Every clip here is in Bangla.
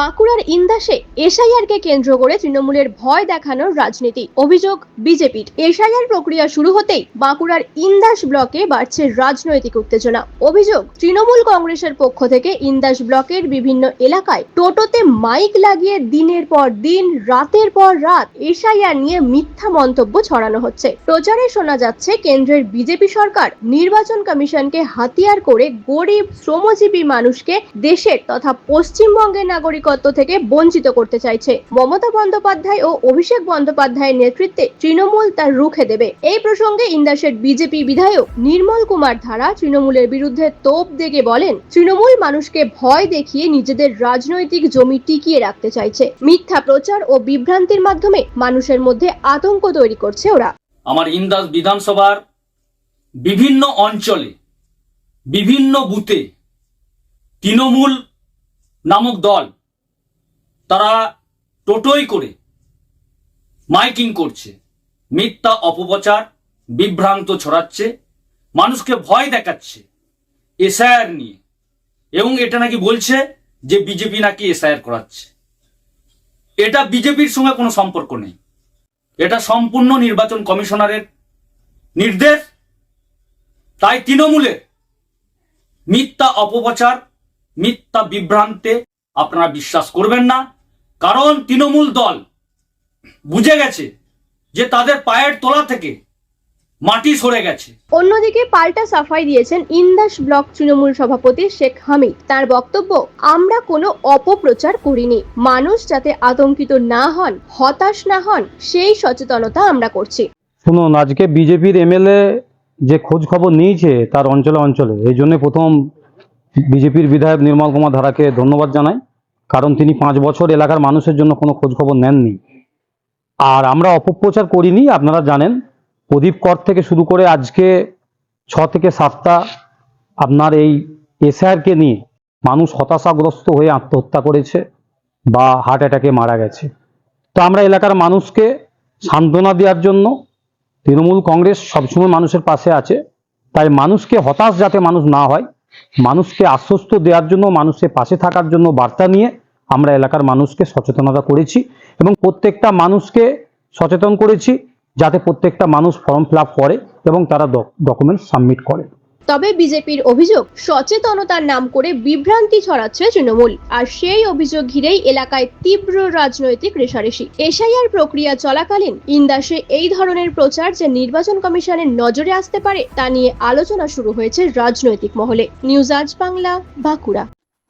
বাঁকুড়ার ইন্দাসে এসআইআর কে কেন্দ্র করে তৃণমূলের ভয় দেখানোর রাজনীতি। অভিযোগ বিজেপির এসআইআর প্রক্রিয়া শুরু হতেই বাঁকুড়ার ইন্দাস ব্লকে বাড়ছে রাজনৈতিক উত্তেজনা। অভিযোগ, তৃণমূল কংগ্রেসের পক্ষ থেকে ইন্দাস ব্লকের বিভিন্ন এলাকায় টোটোতে মাইক লাগিয়ে দিনের পর দিন, রাতের পর রাত এসআইআর নিয়ে মিথ্যা মন্তব্য ছড়ানো হচ্ছে। প্রচারে শোনা যাচ্ছে, কেন্দ্রের বিজেপি সরকার নির্বাচন কমিশনকে হাতিয়ার করে গরিব, শ্রমজীবী মানুষকে দেশের তথা পশ্চিমবঙ্গের নাগরিকত্ব থেকে বঞ্চিত করতে চাইছে। মমতা বন্দ্যোপাধ্যায় ও অভিষেক বন্দ্যোপাধ্যায়ের নেতৃত্বে তৃণমূল তার রুখে দেবে। এই প্রসঙ্গে ইন্দাসের বিজেপি বিধায়ক নির্মল কুমার ধারা তৃণমূলের বিরুদ্ধে তোপ দেগে বলেন, তৃণমূল মানুষকে ভয় দেখিয়ে নিজেদের রাজনৈতিক জমি টিকিয়ে রাখতে চাইছে। মিথ্যা প্রচার ও বিভ্রান্তির মাধ্যমে মানুষের মধ্যে আতঙ্ক তৈরি করছে ওরা। আমার ইন্দাস বিধানসভার বিভিন্ন অঞ্চলে, বিভিন্ন বুথে তৃণমূল নামক দল তারা টোটোই করে মাইকিং করছে। মিথ্যা অপপ্রচার, বিভ্রান্ত ছড়াচ্ছে, মানুষকে ভয় দেখাচ্ছে এসআইআর নিয়ে। এবং এটা নাকি বলছে যে বিজেপি নাকি এসআইআর করাচ্ছে। এটা বিজেপির সঙ্গে কোনো সম্পর্ক নেই। এটা সম্পূর্ণ নির্বাচন কমিশনারের নির্দেশ। তাই তৃণমূলের মিথ্যা অপপ্রচার, মিথ্যা বিভ্রান্তে আপনারা বিশ্বাস করবেন না। কারণ তৃণমূল দল বুঝে গেছে যে তাদের পায়ের তোলা থেকে মাটি সরে গেছে। অন্যদিকে পাল্টা সাফাই দিয়েছেন ইন্দাস ব্লক তৃণমূল সভাপতি শেখ হামিদ। তার বক্তব্য আমরা কোনো অপপ্রচার করিনি। মানুষ যাতে আতঙ্কিত না হন হতাশ না হন সেই সচেতনতা আমরা করছি। শুনুন আজকে বিজেপির এমএলএ যে খোঁজ খবর নিয়েছে তার অঞ্চলে অঞ্চলে এই জন্য প্রথম বিজেপির বিধায়ক নির্মল কুমার ধারাকে ধন্যবাদ জানাই। কারণ তিনি পাঁচ বছর এলাকার মানুষের জন্য কোনো খোঁজখবর নেননি। আর আমরা অপপ্রচার করিনি, আপনারা জানেন। প্রদীপ কর থেকে শুরু করে আজকে ছ থেকে সাতটা আপনার এই এসআরকে নিয়ে মানুষ হতাশাগ্রস্ত হয়ে আত্মহত্যা করেছে বা হার্ট অ্যাটাকে মারা গেছে। তো আমরা এলাকার মানুষকে সান্ত্বনা দেওয়ার জন্য তৃণমূল কংগ্রেস সবসময় মানুষের পাশে আছে। তাই মানুষকে হতাশ যাতে মানুষ না হয়, মানুষকে আশ্বস্ত দেওয়ার জন্য, মানুষের পাশে থাকার জন্য বার্তা নিয়ে আমরা এলাকার মানুষকে সচেতনতা করেছি এবং প্রত্যেকটা মানুষকে সচেতন করেছি যাতে প্রত্যেকটা মানুষ ফর্ম ফিল করে এবং তারা ডকুমেন্ট সাবমিট করে। তবে বিজেপির অভিযোগ, সচেতনতার নাম করে বিভ্রান্তি ছড়াচ্ছে তৃণমূল। আর সেই অভিযোগ ঘিরেই এলাকায় তীব্র রাজনৈতিক রেশারেশি। এসআইআর প্রক্রিয়া চলাকালীন ইন্দাসে এই ধরনের প্রচার যে নির্বাচন কমিশনের নজরে আসতে পারে তা নিয়ে আলোচনা শুরু হয়েছে রাজনৈতিক মহলে। নিউজ আজ Bangla, Bankura.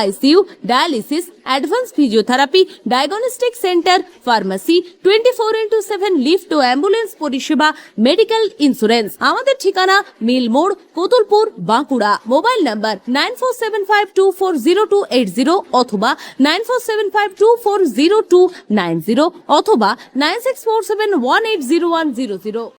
ICU dialysis advance physiotherapy diagnostic centre pharmacy twenty four into seven lift ও অ্যাম্বুলেন্স পরিষেবা মেডিকেল ইন্স্যুরেন্স আমাদের ঠিকানা মিল মোড় Kotulpur Bankura. Mobile number nine four seven five two four zero two eight zero অথবা nine four seven five two four zero two nine zero অথবা nine six four seven one eight zero one zero zero.